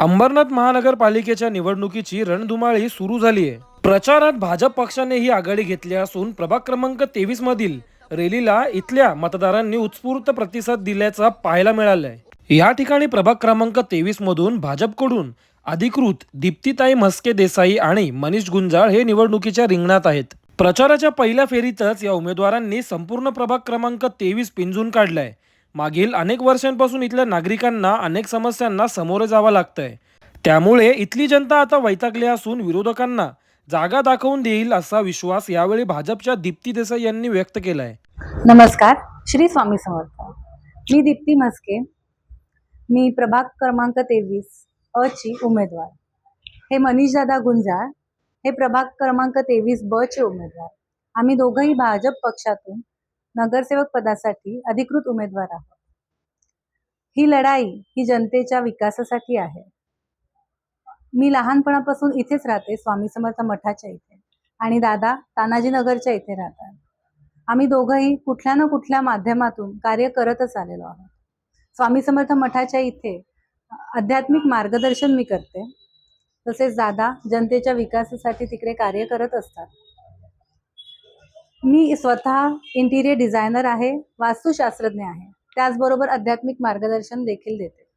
अंबरनाथ महानगरपालिकेच्या निवडणुकीची रणधुमाळी सुरू झाली आहे प्रचारात भाजप पक्षाने ही आघाडी घेतली असून प्रभाग क्रमांक तेवीस मधील रॅलीला इथल्या मतदारांनी उत्स्फूर्त प्रतिसाद दिल्याचा पाहायला मिळालाय. या ठिकाणी प्रभाग क्रमांक तेवीस मधून भाजपकडून अधिकृत दीप्तीताई म्हस्के देसाई आणि मनीष गुंजाळ हे निवडणुकीच्या रिंगणात आहेत. प्रचाराच्या पहिल्या फेरीतच या उमेदवारांनी संपूर्ण प्रभाग क्रमांक तेवीस पिंजून काढलाय. मागील अनेक वर्षांपासून इथल्या नागरिकांना अनेक समस्यांना सामोरे जावं लागतंय. त्यामुळे इथली जनता आता वैतागली असून विरोधकांना जागा दाखवून देईल असा विश्वास यावेळी भाजपच्या दीप्ती देसाई यांनी व्यक्त केलाय. नमस्कार श्री स्वामी समर्थ. मी दीप्ती म्हस्के. मी प्रभाग क्रमांक तेवीस अ ची उमेदवार. हे मनीष दादा गुंजाळ. हे प्रभाग क्रमांक तेवीस ब चे उमेदवार. आम्ही दोघंही भाजप पक्षातून नगरसेवक पदासाठी अधिकृत उमेदवार आहोत. ही लढाई ही जनतेच्या विकासासाठी आहे. मी लहानपणापासून इथेच राहते स्वामी समर्थ मठाच्या इथे. आणि दादा तानाजी नगरच्या इथे राहतात. आम्ही दोघंही कुठल्या ना कुठल्या माध्यमातून कार्य करतच आलेलो आहोत. स्वामी समर्थ मठाच्या इथे आध्यात्मिक मार्गदर्शन मी करते. तसेच दादा जनतेच्या विकासासाठी तिकडे कार्य करत असतात. मी स्वतः इंटिरियर डिझायनर आहे वास्तुशास्त्रज्ञ आहे. त्याचबरोबर आध्यात्मिक मार्गदर्शन देखील देते.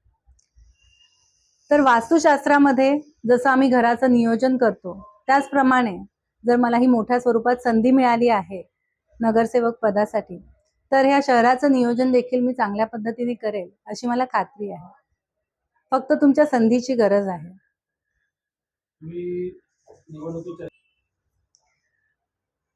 तर वास्तुशास्त्रामध्ये जसं आम्ही घराचं नियोजन करतो त्याचप्रमाणे जर मला ही मोठ्या स्वरूपात संधी मिळाली आहे नगरसेवक पदासाठी तर ह्या शहराचं नियोजन देखील मी चांगल्या पद्धतीने करेल अशी मला खात्री आहे. फक्त तुमच्या संधीची गरज आहे.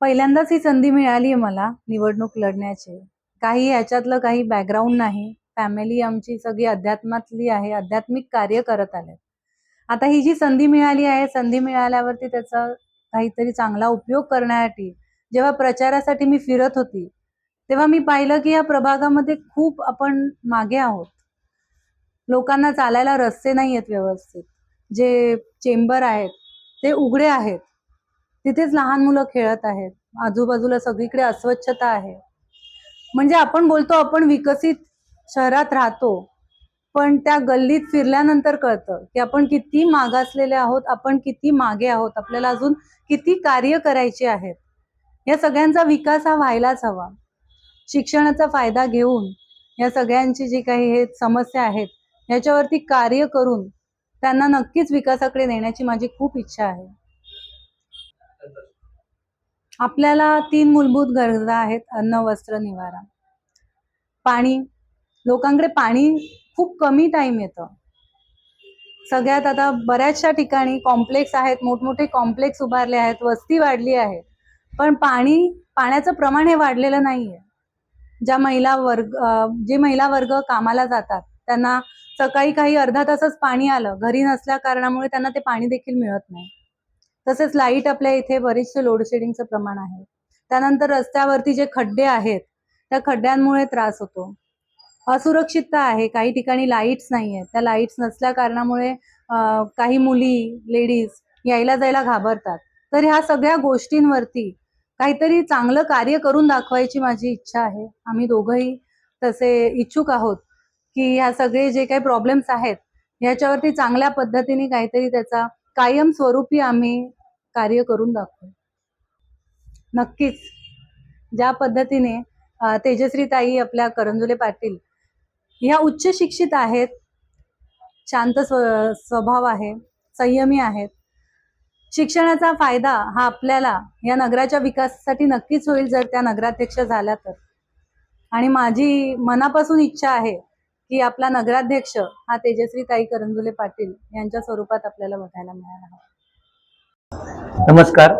पहिल्यांदाच ही संधी मिळाली आहे मला निवडणूक लढण्याची. काही ह्याच्यातलं काही बॅकग्राऊंड नाही. फॅमिली आमची सगळी अध्यात्मातली आहे आध्यात्मिक कार्य करत आले आता ही जी संधी मिळाली आहे संधी मिळाल्यावरती त्याचा काहीतरी चांगला उपयोग करण्यासाठी जेव्हा प्रचारासाठी मी फिरत होती तेव्हा मी पाहिलं की या प्रभागामध्ये खूप आपण मागे आहोत. लोकांना चालायला रस्ते नाही आहेत व्यवस्थित. जे चेंबर आहेत ते उघडे आहेत. तिथेच लहान मुलं खेळत आहेत. आजूबाजूला सगळीकडे अस्वच्छता आहे. म्हणजे आपण बोलतो आपण विकसित शहरात राहतो पण त्या गल्लीत फिरल्यानंतर कळतं की आपण किती मागासलेले आहोत आपण किती मागे आहोत आपल्याला अजून किती कार्य करायचे आहेत. या सगळ्यांचा विकास हा व्हायलाच हवा. शिक्षणाचा फायदा घेऊन या सगळ्यांची जी काही हे समस्या आहेत याच्यावरती कार्य करून त्यांना नक्कीच विकासाकडे नेण्याची माझी खूप इच्छा आहे. आपल्याला तीन मूलभूत गरजा आहेत अन्न वस्त्र निवारा. पाणी. लोकांकडे पाणी खूप कमी टाइम येतं. सगळ्यात आता बऱ्याचशा ठिकाणी कॉम्प्लेक्स आहेत मोठमोठे कॉम्प्लेक्स उभारले आहेत वस्ती वाढली आहे. पण पाणी पाण्याचं प्रमाण हे वाढलेलं नाहीये. ज्या महिला वर्ग जे महिला वर्ग कामाला जातात त्यांना सकाळी काही अर्धा तासच पाणी आलं घरी नसल्या कारणामुळे त्यांना ते पाणी देखील मिळत नाही. तसेच लाइट आपल्या इथे बरेचसे लोडशेडिंगचं प्रमाण आहे. त्यानंतर रस्त्यावरती जे खड्डे आहेत त्या खड्ड्यांमुळे त्रास होतो. असुरक्षितता आहे काही ठिकाणी लाईट्स नाही आहेत त्या लाईट्स नसल्या कारणामुळे काही मुली लेडीज यायला जायला घाबरतात. तर ह्या सगळ्या गोष्टींवरती काहीतरी चांगलं कार्य करून दाखवायची माझी इच्छा आहे. आम्ही दोघंही तसे इच्छुक आहोत की ह्या सगळे जे काही प्रॉब्लेम्स आहेत ह्याच्यावरती चांगल्या पद्धतीने काहीतरी त्याचा कायम स्वरूपी आम्ही कार्य करून दाखवू. नक्कीच. ज्या पद्धतीने तेजश्री ताई आपल्या करंजुले पाटील ह्या उच्च शिक्षित आहेत शांत स्व स्वभाव आहे संयमी आहेत शिक्षणाचा फायदा हा आपल्याला या नगराच्या विकासासाठी नक्कीच होईल जर त्या नगराध्यक्ष झाल्या तर. आणि माझी मनापासून इच्छा आहे की आपला नगराध्यक्ष हा तेजश्री ताई करंजुले पाटील यांच्या स्वरूपात आपल्याला बघायला मिळाला हवा. नमस्कार.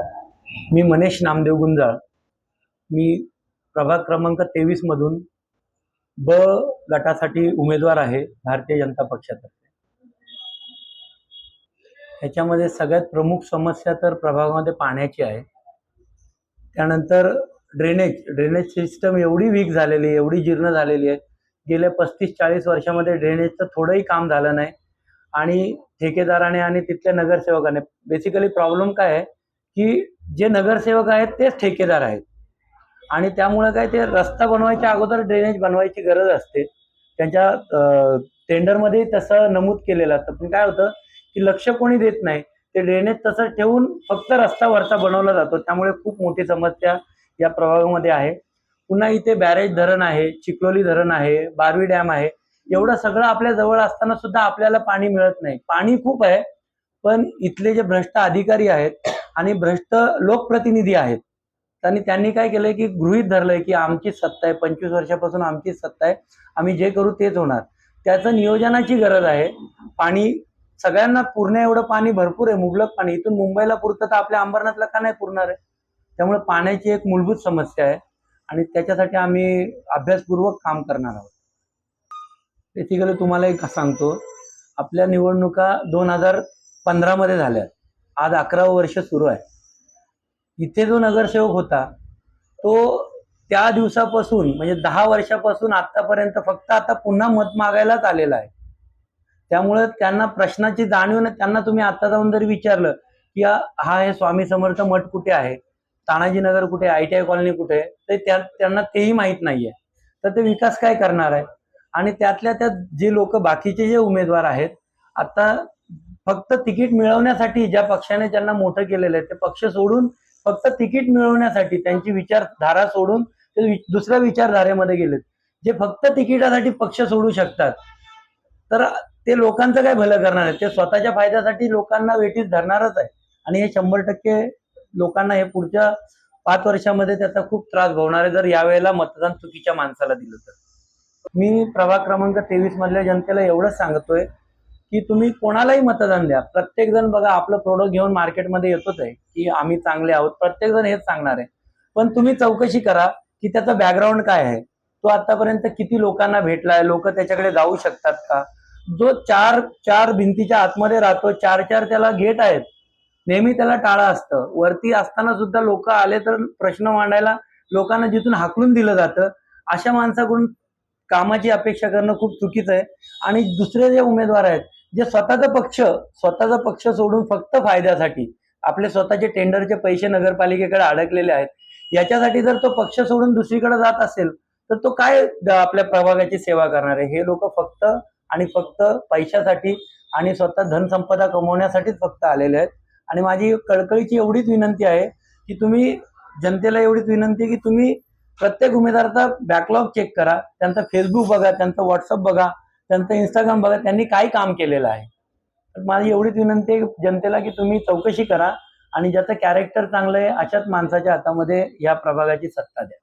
मी मनेश नामदेव गुंजाळ. मी प्रभाग क्रमांक तेवीस मधून ब गटासाठी उमेदवार आहे भारतीय जनता पक्षातर्फे. ह्याच्यामध्ये सगळ्यात प्रमुख समस्या तर प्रभागामध्ये पाण्याची आहे. त्यानंतर ड्रेनेज ड्रेनेज सिस्टम एवढी वीक झालेली आहे एवढी जीर्ण झालेली आहे. गेल्या पस्तीस चाळीस वर्षामध्ये ड्रेनेजचं थोडंही काम झालं नाही. आणि ठेकेदाराने आणि तिथल्या नगरसेवकाने. बेसिकली प्रॉब्लेम काय आहे? की जे नगरसेवक आहेत तेच ठेकेदार आहेत. आणि त्यामुळे काय ते रस्ता बनवायच्या अगोदर ड्रेनेज बनवायची गरज असते. त्यांच्या टेंडरमध्ये तसं नमूद केलेलं असतं. पण काय होतं की लक्ष कोणी देत नाही. ते ड्रेनेज तसं ठेवून फक्त रस्ता वरचा बनवला जातो. त्यामुळे खूप मोठी समस्या या प्रभागामध्ये आहे. पुन्हा इथे बॅरेज धरण आहे चिखलोली धरण आहे बारवी डॅम आहे. एवढं सगळं आपल्या जवळ असताना सुद्धा आपल्याला पाणी मिळत नाही. पाणी खूप आहे पण इथले जे भ्रष्ट अधिकारी आहेत आणि भ्रष्ट लोकप्रतिनिधी आहेत आणि त्यांनी काय केलंय की गृहीत धरलंय की आमची सत्ता आहे पंचवीस वर्षापासून आमचीच सत्ता आहे आम्ही जे करू तेच होणार. त्याचं नियोजनाची गरज आहे. पाणी सगळ्यांना पूर्ण एवढं पाणी भरपूर आहे मुबलक पाणी. इथून मुंबईला पुरतं तर आपल्या अंबरनाथला का नाही पुरणार आहे? त्यामुळे पाण्याची एक मूलभूत समस्या आहे आणि त्याच्यासाठी आम्ही अभ्यासपूर्वक काम करणार आहोत. बेसिकली तुम्हाला एक सांगतो आपल्या निवडणुका दोन हजार पंधरामध्ये झाल्या. आज अकरावं वर्ष सुरू आहे. इथे जो नगरसेवक होता तो त्या दिवसापासून म्हणजे दहा वर्षापासून आतापर्यंत फक्त आता पुन्हा मत मागायलाच आलेला आहे. त्यामुळे त्यांना प्रश्नाची जाणीव त्यांना तुम्ही आता जाऊन जरी विचारलं की हा हे स्वामी समर्थ मठ कुठे आहे? तानाजीनगर कुठे आय टी आय कॉलनी कुठे आहे? तर त्या त्यांना तेही माहीत नाहीये. तर ते विकास काय करणार आहे? आणि त्यातल्या त्यात जे लोक बाकीचे जे उमेदवार आहेत आता फक्त तिकीट मिळवण्यासाठी ज्या पक्षाने त्यांना मोठं केलेलं आहे ते पक्ष सोडून फक्त तिकीट मिळवण्यासाठी त्यांची विचारधारा सोडून ते दुसऱ्या विचारधारेमध्ये गेलेत. जे फक्त तिकिटासाठी पक्ष सोडू शकतात तर ते लोकांचं काय भलं करणार आहे? ते स्वतःच्या फायद्यासाठी लोकांना वेटीस धरणारच आहे. आणि हे शंभर टक्के लोकांना हे पुढच्या पाच वर्षामध्ये त्याचा खूप त्रास भोवणार आहे जर यावेळेला मतदान चुकीच्या माणसाला दिलं तर. मी प्रभाग क्रमांक तेवीस मधल्या जनतेला एवढंच सांगतोय की तुम्ही कोणालाही मतदान द्या. प्रत्येक जण बघा आपलं प्रोडक्ट घेऊन मार्केटमध्ये येतोच आहे की आम्ही चांगले आहोत. प्रत्येक जण हेच सांगणार आहे. पण तुम्ही चौकशी करा की त्याचा बॅकग्राऊंड काय आहे. तो आतापर्यंत किती लोकांना भेटलाय? लोक त्याच्याकडे जाऊ शकतात का? जो चार चार भिंतीच्या आतमध्ये राहतो चार चार त्याला गेट आहेत. नेहमी त्याला टाळा असतं. वरती असताना सुद्धा लोक आले तर प्रश्न मांडायला लोकांना जिथून हाकलून दिलं जातं अशा माणसाकडून कामाची अपेक्षा करणं खूप चुकीचं आहे. आणि दुसरे जे उमेदवार आहेत जे स्वतःचा पक्ष स्वतःचा पक्ष सोडून फक्त फायद्यासाठी आपले स्वतःचे टेंडरचे पैसे नगरपालिकेकडे अडकलेले आहेत याच्यासाठी जर तो पक्ष सोडून दुसरीकडे जात असेल तर तो काय आपल्या प्रभागाची सेवा करणार आहे? हे लोक फक्त आणि फक्त पैशासाठी आणि स्वतः धनसंपदा कमवण्यासाठीच फक्त आलेले आहेत. आणि माझी कळकळीची एवढीच विनंती आहे की तुम्ही जनतेला एवढीच विनंती आहे की तुम्ही प्रत्येक उमेदवाराचा बॅकलॉग चेक करा. त्यांचा फेसबुक बघा त्यांचं व्हॉट्सअप बघा त्यांचं इंस्टाग्राम बघा. त्यांनी काय काम केलेलं आहे. तर माझी एवढीच विनंती आहे जनतेला की तुम्ही चौकशी करा आणि ज्याचं कॅरेक्टर चांगलं आहे अशाच माणसाच्या हातामध्ये या प्रभागाची सत्ता द्या.